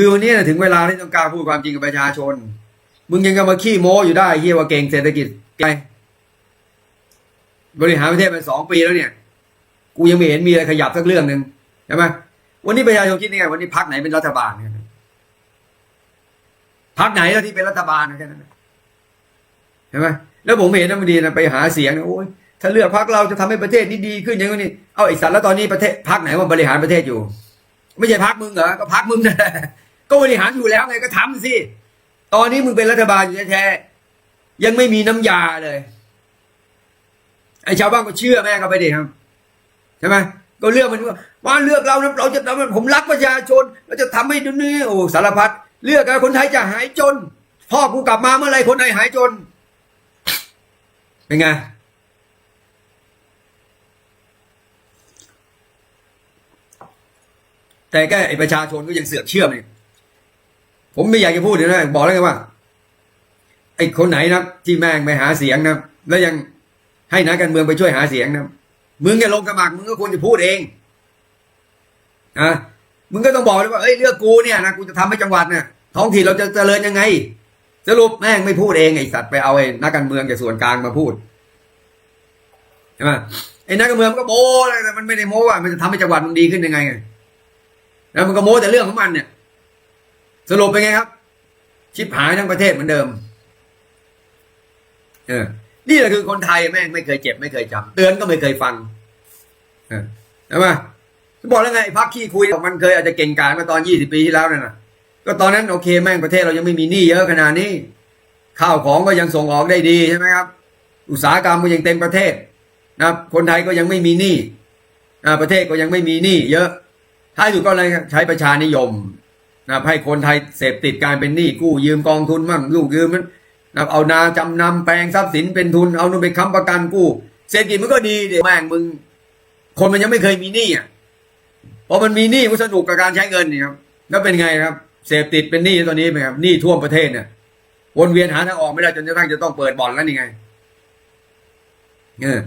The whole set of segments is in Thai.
คือวันนี้ถึงเวลาที่ต้องการพูดความจริงกับประชาชน มึงยังจะมาขี้โม้อยู่ได้เฮียว่าเก่งเศรษฐกิจไงบริหารประเทศมาสองปีแล้วเนี่ย กูยังไม่เห็นมีอะไรขยับสักเรื่องหนึ่งใช่ไหมวันนี้ประชาชนคิดยังไงวันนี้พักไหนเป็นรัฐบาลเนี่ยพักไหนแล้วที่เป็นรัฐบาลนะแค่นั้นใช่ไหมแล้วผมเห็นนะบางทีนะไปหาเสียงนะโอ้ยถ้าเลือกพักเราจะทำให้ประเทศนี้ดีขึ้นอย่างนี้เอาไอ้สัตว์แล้วตอนนี้ประเทศพักไหนมาบริหารประเทศอยู่ ไม่ใช่พักมึงเหรอก็พักมึงนั่นแหละ ก็บริหารอยู่แล้วไงก็ทำสิ ตอนนี้มึงเป็นรัฐบาลอยู่แท้ๆยังไม่มีน้ำยาเลย ไอ้ชาวบ้านก็เชื่อแม่เขาไปดิครับใช่ไหมก็เลือกมันว่าเลือกเรานะเราจะทำผมรักประชาชน เราจะทำให้ดุนี้โอ้สารพัดเลือกกันคนไทยจะหายจน พ่อกูกลับมาเมื่อไหรคนไทยหายจน เป็นไงแต่ก็ไอประชาชนก็ยังเสือกเชื่อมัน ผมไม่อยากจะพูดเลยนะบอกแล้วไงว่า ไอ้คนไหนนะที่แม่งไปหาเสียงนะแล้วยังให้นักการเมืองไปช่วยหาเสียงนะมึงจะลงสมัครมึงก็ควรจะพูดเองอะมึงก็ต้องบอกเลยว่าเอ้ยเลือกกูเนี่ยนะกูจะทำให้จังหวัดเนี่ยท้องถิ่นเราจะเจริญยังไง สรุปแม่งไม่พูดเองไอสัตว์ไปเอาไอ้นักการเมืองจากส่วนกลางมาพูดใช่ไหมไอ้นักการเมืองมันก็โม้เลยแต่มันไม่ได้โม้ว่ามันจะทำให้จังหวัดมันดีขึ้นยังไงไงแล้วมันก็โม้แต่เรื่องของมันเนี่ย สรุปเป็นไงครับ ชิบหายทั้งประเทศเหมือนเดิม เออ นี่แหละคือคนไทยแม่งไม่เคยเจ็บไม่เคยจำเตือนก็ไม่เคยฟัง เออใช่ไหมบอกแล้วไงพักขี้คุยมันเคยอาจจะเก่งกาจมาตอนยี่สิบปีที่แล้วนั่นนะก็ตอนนั้นโอเคแม่งประเทศเรายังไม่มีหนี้เยอะขนาดนี้ ข้าวของก็ยังส่งออกได้ดีใช่ไหมครับ อุตสาหกรรมก็ยังเต็มประเทศนะครับคนไทยก็ยังไม่มีหนี้ประเทศก็ยังไม่มีหนี้เยอะท้ายสุดก็เลยใช้ประชานิยม นะให้คนไทยเสพติดการเป็นหนี้กู้ยืมกองทุนมั่งลูกยืมมันนะเอานาจำนำแปลงทรัพย์สินเป็นทุนเอานู่นไปค้ำประกันกู้เศรษฐกิจมันก็ดีเดี๋ยวแม่งมึง คนมันยังไม่เคยมีหนี้อะพอมันมีหนี้มันสนุกกับการใช้เงินนี่ครับแล้วเป็นไงครับ เสพติดเป็นหนี้ตอนนี้เป็นครับหนี้ท่วมประเทศเนี่ยวนเวียนหาทางออกไม่ได้จนกระทั่งจะต้องเปิดบ่อนแล้วนี่ไงเออ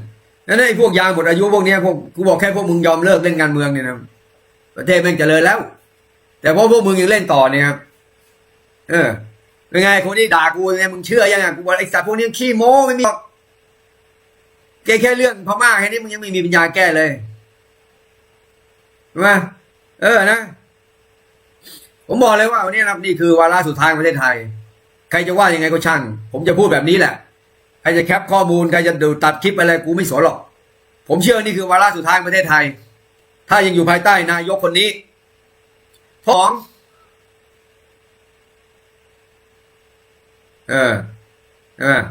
แล้วไอ้พวกยางหมดอายุพวกเนี้ยพวกกูบอกแค่พวกมึงยอมเลิกเล่นการเมืองเนี่ยนะประเทศแม่งเจริญแล้ว แต่เพราะพวกมึงยังเล่นต่อเนี่ยครับเออเป็นไงคนที่ด่ากูเนี่ยมึงเชื่อยังไงกูบอกไอ้สัตว์พวกนี้ขี้โม้ไม่มีกแกแค่เรื่องพม่าแค่นี้มึงยังไม่มีปัญญาแก้เลยใช่ไหมเออนะ ผมบอกเลยว่าวันนี้นะครับนี่คือวาระสุดท้ายของประเทศไทย ใครจะว่ายังไงก็ช่าง ผมจะพูดแบบนี้แหละ ใครจะแคปข้อมูลใครจะดูตัดคลิปอะไรกูไม่สนหรอก ผมเชื่อนี่คือวาระสุดท้ายของประเทศไทย ถ้ายังอยู่ภายใต้นายกคนนี้ สองเออเออ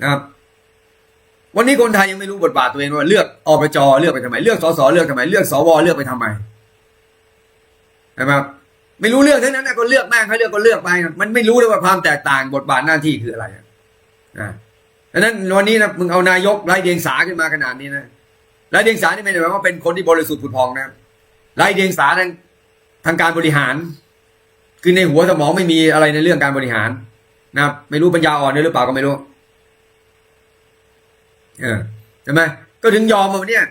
นะครับวันนี้คนไทยยังไม่รู้บทบาทตัวเองว่าเลือกอบจเลือกไปทำไม เลือกสสเลือกทำไม เลือกสวเลือกไปทำไมใช่ไหมครับไม่รู้เรื่องทั้งนั้นนะก็เลือกแม่งเขาเลือกก็เลือกไปมันไม่รู้เลยว่าความแตกต่างบทบาทหน้าที่คืออะไรอะดังนั้นวันนี้นะมึงเอานายกไร้เดียงสาขึ้นมาขนาดนี้นะไร้เดียงสานี่ไม่ได้หมายว่าเป็นคนที่บริสุทธิ์ผุดพองนะไร้เดียงสาทาง ทางการบริหาร คือในหัวสมองไม่มีอะไรในเรื่องการบริหาร นะครับ ไม่รู้ปัญญาอ่อนด้วยหรือเปล่าก็ไม่รู้ เออใช่ไหมก็ถึงยอมมาเนี่ย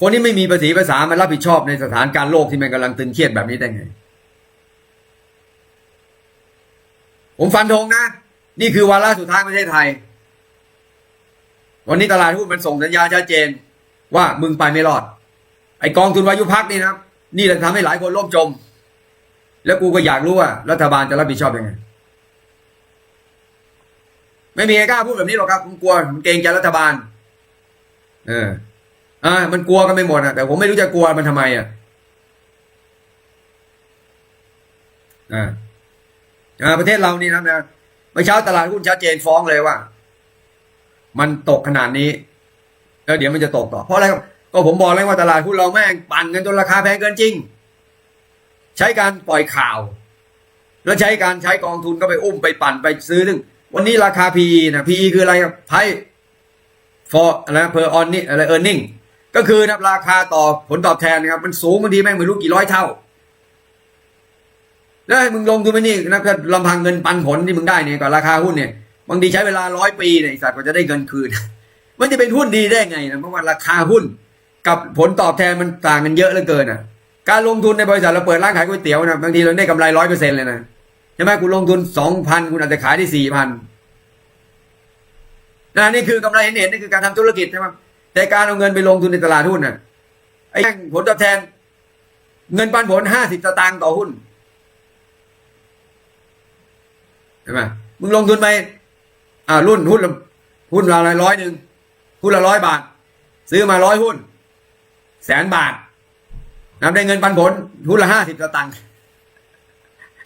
คนที่ไม่มีภาษีภาษามันรับผิดชอบในสถานการณ์โลกที่มันกำลังตึงเครียดแบบนี้ได้ไง ผมฟันธงนะ นี่คือวาระสุดท้ายประเทศไทย วันนี้ตลาดหุ้นมันส่งสัญญาณชัดเจน ว่ามึงไปไม่รอด ไอกองทุนวายุพักนี่นะครับ นี่แหละทำให้หลายคนล่มจม แล้วกูก็อยากรู้ว่า รัฐบาลจะรับผิดชอบยังไง ไม่มีใครกล้าพูดแบบนี้หรอกครับผมกลัวผมเกรงใจรัฐบาล เอออ่ามันกลัวกันไม่หมดอะแต่ผมไม่รู้จะกลัวมันทำไมอะอ่าอ่าประเทศเรานี่นะนะเมื่อเช้าตลาดหุ้นชัดเจนฟ้องเลยว่า มันตกขนาดนี้แล้วเดี๋ยวมันจะตกต่อ เพราะอะไรครับ ก็ผมบอกแล้วว่าตลาดหุ้นเราแม่งปั่นกันจนราคาแพงเกินจริง ใช้การปล่อยข่าว แล้วใช้การใช้กองทุนก็ไปอุ้มไปปั่นไปซื้อซึ่งวันนี้ราคา PE นะ PE คืออะไรครับ Price for อะไร per on นี่อะไร earning ก็คือนะราคาต่อผลตอบแทนนะครับ มันสูงบางทีแม่งไม่รู้กี่ร้อยเท่า แล้วให้มึงลงทุนไปนี่นะก็ลำพังเงินปันผลที่มึงได้เนี่ยกับราคาหุ้นเนี่ยบางทีใช้เวลาร้อยปีเนี่ยสัตว์กว่าจะได้เงินคืน มันจะเป็นหุ้นดีได้ไงนะเพราะว่าราคาหุ้น กับผลตอบแทนมันต่างกันเยอะเหลือเกินอะ การลงทุนในบริษัทเราเปิดร้านขายก๋วยเตี๋ยวนะบางทีเราได้กำไรร้อยเปอร์เซ็นต์เลยนะใช่ไหมคุณลงทุนสองพันคุณอาจจะขายได้สี่พันนะนี่คือกำไรเห็นเห็นนี่คือการทำธุรกิจใช่ไหมแต่การเอาเงินไปลงทุนในตลาดหุ้นน่ะไอ้ผลตอบแทน เงินปันผลห้าสิบสตางค์ต่อหุ้นใช่ไหมมึงลงทุนไปอ่ารุ่นหุ้นละหุ้นละร้อยหนึ่งหุ้นละร้อยบาท ซื้อมาร้อยหุ้น แสนบาทนำได้เงินปันผลหุ้นละห้าสิบตางค์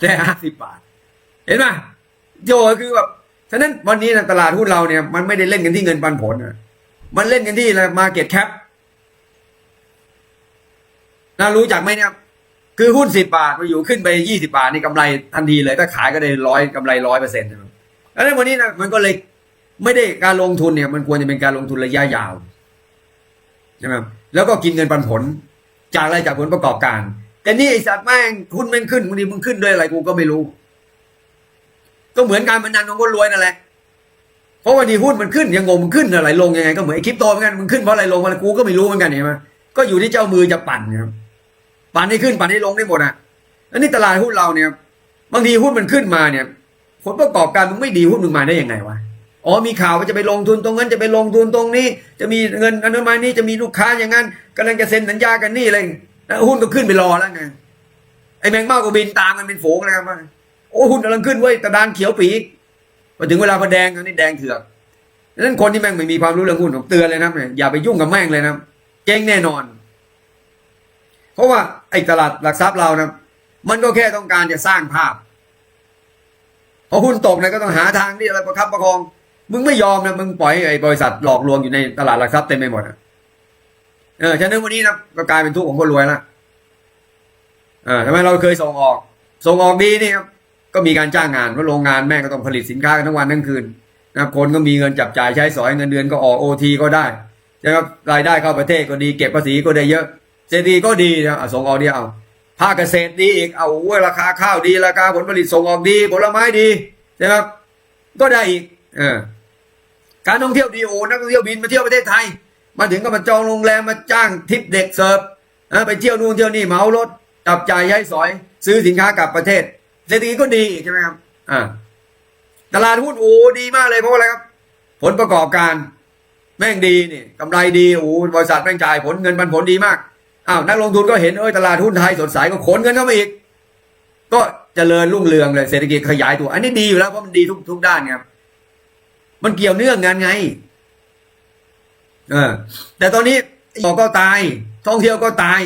ได้ห้าสิบบาท เห็นไหมโจทย์คือแบบฉะนั้นวันนี้นะตลาดหุ้นเราเนี่ยมันไม่ได้เล่นกันที่เงินปันผลนะมันเล่นกันที่อะไรมาเก็ตแคปน่ารู้จักไหมเนี่ยคือหุ้นสิบบาทมาอยู่ขึ้นไปยี่สิบาทนี่กำไรทันทีเลย ถ้าขายก็ได้ร้อยกำไรร้อยเปอร์เซ็นต์ใช่ไหมแล้วในวันนี้นะมันก็เลยไม่ได้การลงทุนเนี่ย มันควรจะเป็นการลงทุนระยะยาวใช่ไหม แล้วก็กินเงินปันผล จากอะไรจากผลประกอบการ แต่นี่ไอสัตว์แม่งหุ้นแม่งขึ้นบางทีมึงขึ้นด้วยอะไรกูก็ไม่รู้ ก็เหมือนการพนันของคนรวยนั่นแหละเพราะวันนี้หุ้นมันขึ้นยังงงมันขึ้นอะไรลงยังไงก็เหมือนไอคริปโตเหมือนกันมันขึ้นเพราะอะไรลงอะไรกูก็ไม่รู้เหมือนกันเห็นไหมก็อยู่ที่เจ้ามือจะปั่นครับปั่นให้ขึ้นปั่นให้ลงได้หมดอะแล้วนี่ตลาดหุ้นเราเนี่ย บางทีหุ้นมันขึ้นมาเนี่ย ผลประกอบการมึงไม่ดีหุ้นมึงมาได้ยังไงวะ อ๋อมีข่าวว่าจะไปลงทุนตรงนั้นจะไปลงทุนตรงนี้ จะมีเงินอันนั้นมานี่จะมีลูกค้าอย่างนั้นกำลังจะเซ็นสัญญากันนี่อะไรหุ้นก็ขึ้นไปรอแล้วไงไอ้แมงเม่าก็บินตามกันเป็นฝูงเลยครับว่าโอ้หุ้นกำลังขึ้นเว้ยตะดานเขียวปีกพอถึงเวลาพอแดงอันนี้แดงเถือกดังนั้นคนที่แม่งไม่มีความรู้เรื่องหุ้นผมเตือนเลยนะอย่าไปยุ่งกับแม่งเลยนะเจ๊งแน่นอน เพราะว่าไอ้ตลาดหลักทรัพย์เรานะมันก็แค่ต้องการจะสร้างภาพพอหุ้นตกเนี่ยก็ต้องหาทางที่อะไรประคับประคอง มึงไม่ยอมนะมึงปล่อยให้ไอ้บริษัทหลอกลวงอยู่ในตลาดหลักทรัพย์เต็มไปหมดอะเออฉะนั้นวันนี้นะก็กลายเป็นทุกข์ของคนรวยละเออทำไมเราเคยส่งออก ส่งออกดีนี่ครับก็มีการจ้างงานเพราะโรงงานแม่งก็ต้องผลิตสินค้ากันทั้งวันทั้งคืนนะคนก็มีเงินจับจ่ายใช้สอยเงินเดือนก็ออกโอทีก็ได้นะครับรายได้เข้าประเทศก็ดีเก็บภาษีก็ได้เยอะเศรษฐกิจก็ดีนะส่งออกดีเอาภาคเกษตรดีอีกเอาโอ้ราคาข้าวดีราคาผลผลิตส่งออกดี ผลไม้ดีใช่ไหมครับก็ได้อีก เออ การท่องเที่ยวดีโอนักท่องเที่ยวบินมาเที่ยวประเทศไทย มาถึงก็มาจองโรงแรมมาจ้างทิปเด็กเสิร์ฟไปเที่ยวนู่นเที่ยวนี่เหมารถจับจ่ายใช้สอย ซื้อสินค้ากลับประเทศเศรษฐกิจก็ดีใช่ไหมครับอ่าตลาดหุ้นโอ้ดีมากเลยเพราะอะไรครับ ผลประกอบการแม่งดีนี่กำไรดีโอ้บริษัทแม่งจ่ายผลเงินปันผลดีมากอ้าวนักลงทุนก็เห็นเอ้ยตลาดหุ้นไทยสดใสก็ขนเงินเข้ามาอีก ก็เจริญรุ่งเรืองเลยเศรษฐกิจขยายตัว อันนี้ดีอยู่แล้วเพราะมันดีทุกทุกด้านครับ มันเกี่ยวเนื่องกันไง เออ แต่ตอนนี้บอก็ตาย ท่องเที่ยวก็ตาย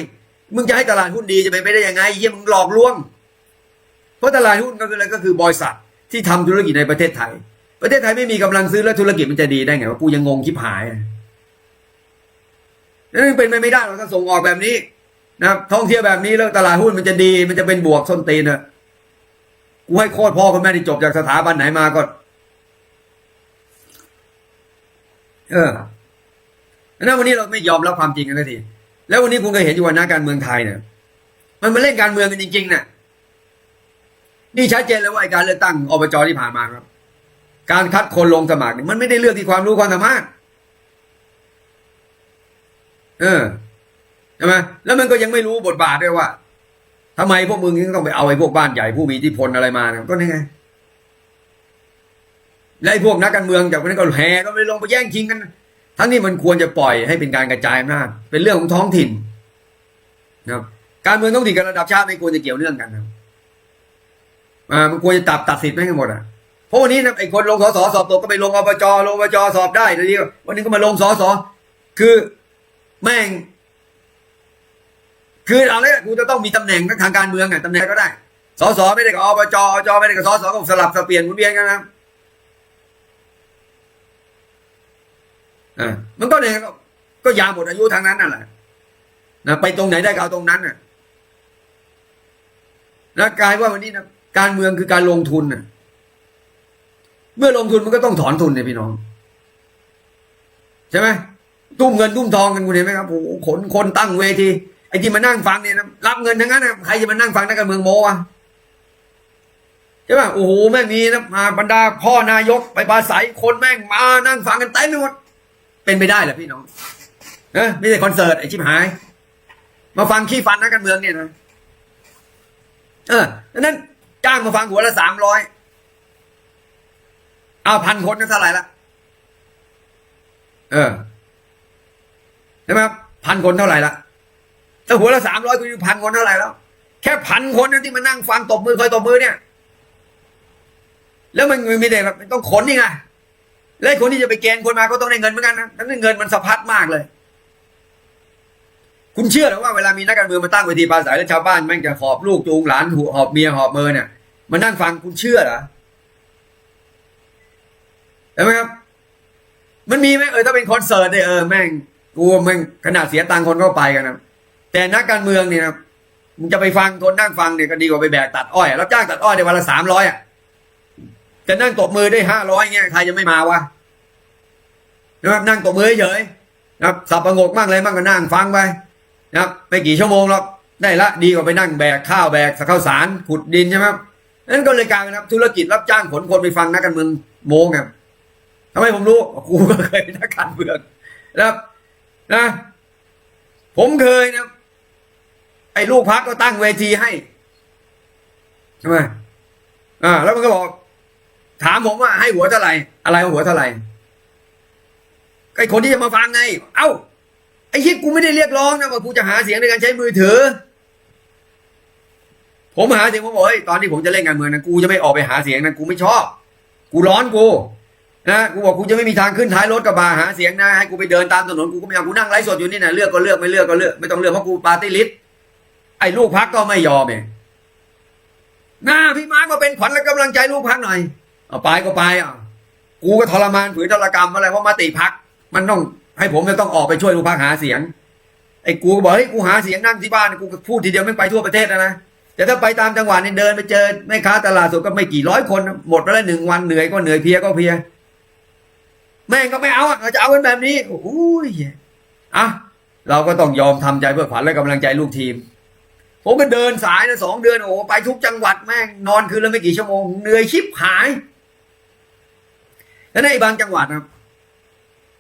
มึงจะให้ตลาดหุ้นดีจะไปไม่ได้ยังไงเยี่ยมึงหลอกลวง เพราะตลาดหุ้นก็คืออะไรก็คือบริษัทที่ทำธุรกิจในประเทศไทย ประเทศไทยไม่มีกำลังซื้อแล้วธุรกิจมันจะดีได้ไงว่ากูยังงงคิบหายนั่นเป็นไปไม่ได้เราถ้าส่งออกแบบนี้นะครับท่องเที่ยวแบบนี้แล้วตลาดหุ้นมันจะดี มันจะเป็นบวกส้นตีนอะกูให้โคตรพ่อคุณแม่ที่จบจากสถาบันไหนมาก็ เออแล้ววันนี้เราไม่ยอมรับความจริงกันสักทีแล้ววันนี้คุณก็เห็นอยู่ว่านักการเมืองไทยเนี่ยมันมาเล่นการเมืองกันจริงๆน่ะนี่ชัดเจนเลยว่าไอ้การเลือกตั้งอบจที่ผ่านมาครับ การคัดคนลงสมัครมันไม่ได้เลือกที่ความรู้ความสามารถ เออใช่ไหมแล้วมันก็ยังไม่รู้บทบาทด้วยว่าทำไมพวกมึงยังต้องไปเอาไอ้พวกบ้านใหญ่ผู้มีอิทธิพลอะไรมาเนี่ยก็นี่ไง และพวกนักการเมืองจากนั้นก็แห่ก็ไปลงไปแย่งชิงกัน ทั้งนี้มันควรจะปล่อยให้เป็นการกระจายอำนาจเป็นเรื่องของท้องถิ่นนะครับการเมืองท้องถิ่นกับระดับชาติไม่ควรจะเกี่ยวเนื่องกันนะอ่ามันควรจะตัดตัดสิทธิ์ไม่ให้หมดอะเพราะวันนี้นะไอ้คนลงสสสอบตกก็ไปลงอบจลงอบจสอบได้ทีนี้วันนี้ก็มาลงสสคือแม่ง คือเอาเลยกูจะต้องมีตำแหน่งทางการเมืองอะตำแหน่งก็ได้สสไม่ได้กับอบจอบจไม่ได้กับสสก็สลับสเปลี่ยนหมุนเวียนกันนะครับ อ่ามันก็เลยก็ก็ยาหมดอายุทางนั้นนั่นแหละนะไปตรงไหนได้ก็เอาตรงนั้นน่ะนะกลายว่าวันนี้นะการเมืองคือการลงทุนน่ะ เมื่อลงทุนมันก็ต้องถอนทุนเนี่ยพี่น้อง ใช่ไหมตุ้มเงินตุ้มทองกันคุณเห็นไหมครับโอ้โหขนคนตั้งเวทีไอ้ที่มานั่งฟังเนี่ยนะรับเงินทั้งนั้นนะใครจะมานั่งฟังนักการเมืองโมวะใช่ป่ะโอ้โหแม่งมีนะมาบรรดาพ่อนายกไปปราศัยคนแม่งมานั่งฟังกันเต็มไปหมด เป็นไปได้เหรอพี่น้องเออไม่ใช่คอนเสิร์ตไอ้ชิบหาย มาฟังขี้ฟันนักการเมืองเนี่ยนะเออนั้นจ้างมาฟังหัวละสามร้อยเอาพันคนก็เท่าไหร่ละเออใช่ไหมครับพันคนเท่าไหร่ละถ้าหัวละสามร้อยกูอยู่พันคนเท่าไหร่แล้ว แค่พันคนนะที่มานั่งฟังตบมือคอยตบมือเนี่ย แล้วมันมีแต่แบบต้องขนนี่ไง และคนที่จะไปเกณฑ์คนมาก็ต้องได้เงินเหมือนกันนะนั้นเงินมันสะพัดมากเลย คุณเชื่อหรือว่าเวลามีนักการเมืองมาตั้งเวทีปราศัยแล้วชาวบ้านแม่งจะหอบลูกจูงหลานหูหอบเมียหอบเมอเนี่ยมานั่งฟังคุณเชื่อเหรอเห็นไหมครับ มันมีไหมเออถ้าเป็นคอนเสิร์ตเนี่ยเออแม่งกูแม่งขนาดเสียตังค์คนเข้าไปกันนะแต่นักการเมืองเนี่ยนะมึงจะไปฟังคนนั่งฟังเนี่ยก็ดีกว่าไปแบกตัดอ้อยรับจ้างตัดอ้อยในวันละสามร้อยอะ จะนั่งตบมือได้ห้าร้อยเงี้ยใครจะไม่มาวะนะครับนั่งตบมือเฉยนะครับสับประงกมากเลยมั่งก็นั่งฟังไปนะครับไม่กี่ชั่วโมงหรอกได้ละดีกว่าไปนั่งแบกข้าวแบกข้าวสารขุดดินใช่ไหมนั่นก็เลยกลายเป็นครับธุรกิจรับจ้างขนคนไปฟังนักการเมืองโมงครับทำไมผมรู้กูก็เคยเป็นนักการเมืองนะครับนะ ผมเคยนะไอ้ลูกพักก็ตั้งเวทีให้ใช่ไหมอ่า แล้วมันก็บอก ถามผมว่าให้หัวเท่าไหร่อะไรหัวเท่าไหร่ไอ้คนที่จะมาฟังไง เอ้าไอ้ที่กูไม่ได้เรียกร้องนะว่ากูจะหาเสียงในการใช้มือถือ ผมหาเสียงผมบอกเฮ้ยตอนที่ผมจะเล่นการเมืองนะกูจะไม่ออกไปหาเสียงนะกูไม่ชอบ กูร้อนกูนะกูบอกกูจะไม่มีทางขึ้นท้ายรถกระบะหาเสียงนะให้กูไปเดินตามถนนกูก็ไม่เอากูนั่งไลฟ์สดอยู่นี่นะเลือกก็เลือกไม่เลือกก็เลือกไม่ต้องเลือกเพราะกูปาร์ตี้ลิสต์ไอ้ลูกพักก็ไม่ยอมเองหน้าพี่มาร์กมาเป็นขวัญและกำลังใจลูกพักหน่อย เอาไปก็ไปอะกูก็ทรมานผืนทรกรรมอะไรเพราะมาติพัก มันต้องให้ผมจะต้องออกไปช่วยลูกพักหาเสียงไอ้กูก็บอกเฮ้ยกูหาเสียงนั่งที่บ้านกูพูดทีเดียวไม่ไปทั่วประเทศนะนะแต่ถ้าไปตามจังหวัดเนี่ยเดินไปเจอแม่ค้าตลาดสดก็ไม่กี่ร้อยคน หมดไปแล้วหนึ่งวันเหนื่อยก็เหนื่อยเพียก็เพียแม่งก็ไม่เอาอะจะเอากันแบบนี้โอ้ยอะเราก็ต้องยอมทำใจเพื่อขวัญและกำลังใจลูกทีม ผมก็เดินสายนะสองเดือนโอ้โหไปทุกจังหวัดแม่งนอนคืนละไม่กี่ชั่วโมงเหนื่อยชิบหาย แล้วในบางจังหวัดนะ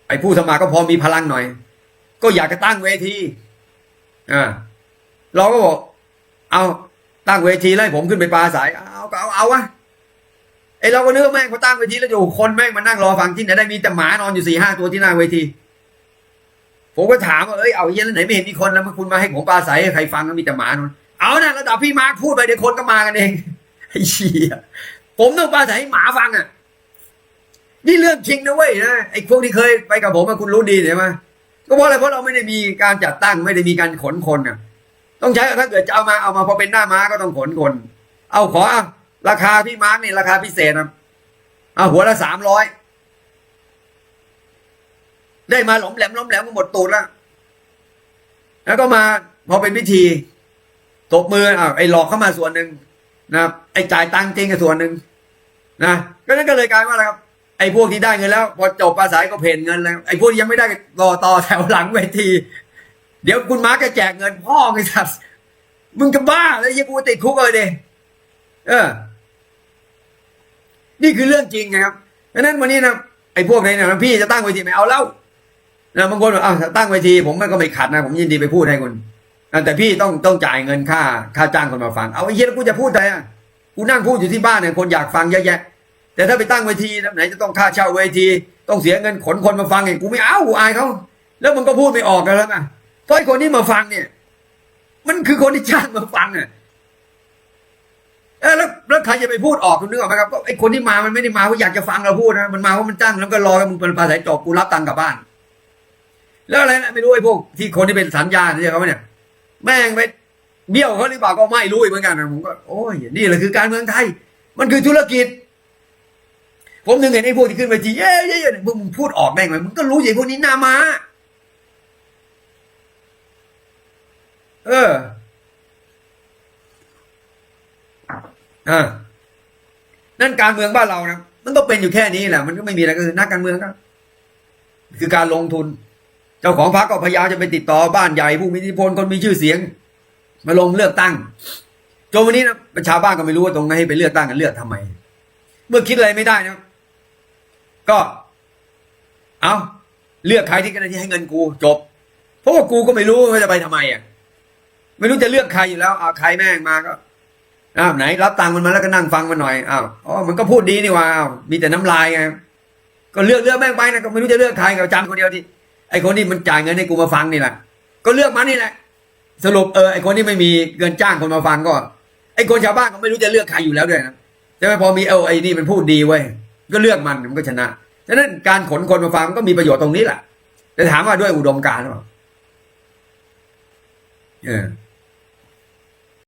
ไอ้ผู้สมัครก็พอมีพลังหน่อย ก็อยากจะตั้งเวทีอ่าเราก็บอกเอาตั้งเวทีแล้วผมขึ้นไปปราศัยเอาก็เอาเอาวะไอเราก็นึกว่าแม่งเขาตั้งเวทีแล้วอยู่คนแม่งมานั่งรอฟังที่ไหนได้มีแต่หมานอนอยู่สี่ห้าตัวที่หน้าเวทีผมก็ถามว่าเอ้ยเอาเย็นแล้วไหนไม่เห็นมีคนแล้วมาคุณมาให้ผมปราศัยให้ใครฟังก็มีแต่หมานอนเอานะระดับพี่มาร์คพูดไปเดี๋ยวคนก็มากันเองไอ้เชี่ยผมต้องปราศัยให้หมาฟังอะ นี่เรื่องจริงนะเว้ยนะไอ้พวกที่เคยไปกับผมอะคุณรู้ดีใช่ไหมก็เพราะอะไรเพราะเราไม่ได้มีการจัดตั้งไม่ได้มีการขนคนอะต้องใช้ถ้าเกิดจะเอามาเอามาพอเป็นหน้าม้าก็ต้องขนคน เอาขอราคาพี่มาร์กนี่ราคาพิเศษนะเอาหัวละสามร้อยได้มาหลอมแหลมหลอมแหลมก็หมดตูดแล้วแล้วก็มาพอเป็นพิธีตบมืออ่าไอ้หลอกเข้ามาส่วนหนึ่งนะครับไอ้จ่ายตังค์จริงกับส่วนหนึ่งนะก็นั่นก็เลยกลายว่าอะไรครับ ไอ้พวกที่ได้เงินแล้ว พอจบปราศัยก็เพนเงินแล้วไอ้พวกยังไม่ได้รอต่อแถวหลังเวที เดี๋ยวคุณมาร์กจะแจกเงินพ่อไอ้สัสมึงจะบ้าแล้วยังกูติดคุกเลยเดเออ นี่คือเรื่องจริงนะครับดังนั้นวันนี้นะไอ้พวกนี้นะพี่จะตั้งเวทีไหมเอาเล่านะบางคนบอกอ้าวตั้งเวทีผมมันก็ไม่ขัดนะ ผมยินดีไปพูดให้คุณแต่พี่ต้องต้องจ่ายเงินค่า ค่าจ้างคนมาฟัง เอาไอ้เหี้ยแล้วกูจะพูดอะไรอะกูนั่งพูดอยู่ที่บ้านเนี่ยคนอยากฟังเยอะแยะ แต่ถ้าไปตั้งเวทีไหนจะต้องค่าเช่าเวที ต้องเสียเงินขนคนมาฟังเองกูไม่เอาอายเขาแล้วมันก็พูดไม่ออกกันแล้วนะเพราะไอ้คนที่มาฟังเนี่ย มันคือคนที่จ้างมาฟังอะแล้วแล้วใครจะไปพูดออกคุณนึกออกไหมครับก็ไอคนที่มามันไม่ได้มาเพราะอยากจะฟังเราพูดนะมันมาเพราะมันจ้างแล้วก็รอมึงเป็นภาษาจบกูรับตังค์กลับบ้าน แล้วอะไรนะไม่รู้ไอ้พวกที่คนที่เป็นสัญญาเนี่ยเขาเนี่ย แม่งไปเบี้ยวเขาหรือเปล่าก็ไม่รู้เหมือนกันผมก็โอ้ยนี่แหละคือการเมืองไทย มันคือธุรกิจ ผมนึกเห็นไอ้พวกที่ขึ้นไปทีเย้เย้เย้มึงพูดออกได้ไหมมึงก็รู้อย่างพวกนี้หน้ามาเอออ่านั่นการเมืองบ้านเรานะมันก็เป็นอยู่แค่นี้แหละ มันก็ไม่มีอะไรก็คือนักการเมืองก็คือการลงทุน เจ้าของพรรคก็พยายามจะไปติดต่อบ้านใหญ่ผู้มีอิทธิพลคนมีชื่อเสียง มาลงเลือกตั้งจนวันนี้นะประชาบ้านก็ไม่รู้ว่าตรงไหนให้ไปเลือกตั้งกันเลือกทำไม เมื่อคิดอะไรไม่ได้นะ ก็ เอาเลือกใครที่กันที่ให้เงินกูจบ เพราะว่ากูก็ไม่รู้ว่าจะไปทำไมอะ ไม่รู้จะเลือกใครอยู่แล้วเอาใครแม่งมาก็อ้าวไหน รับตังค์มันมาแล้วก็นั่งฟังมันหน่อยอ้าวอ๋อมันก็พูดดีนี่ว่าอ้าวมีแต่น้ำลายไงก็เลือกเลือกแม่งไปนะก็ไม่รู้จะเลือกใครก็จำคนเดียวที่ไอคนที่มันจ่ายเงินให้กูมาฟังนี่แหละก็เลือกมันนี่แหละ สรุปเออไอคนที่ไม่มีเงินจ้างคนมาฟังก็ ไอคนชาวบ้านก็ไม่รู้จะเลือกใครอยู่แล้วด้วยนะใช่ไหมพอมีเออไอนี่มันพูดดีเว้ย ก็เลือกมันมันก็ชนะฉะนั้นการขนคนมาฟังก็มีประโยชน์ตรงนี้แหละแต่ถามว่าด้วยอุดมการณ์หรือเปล่าเออ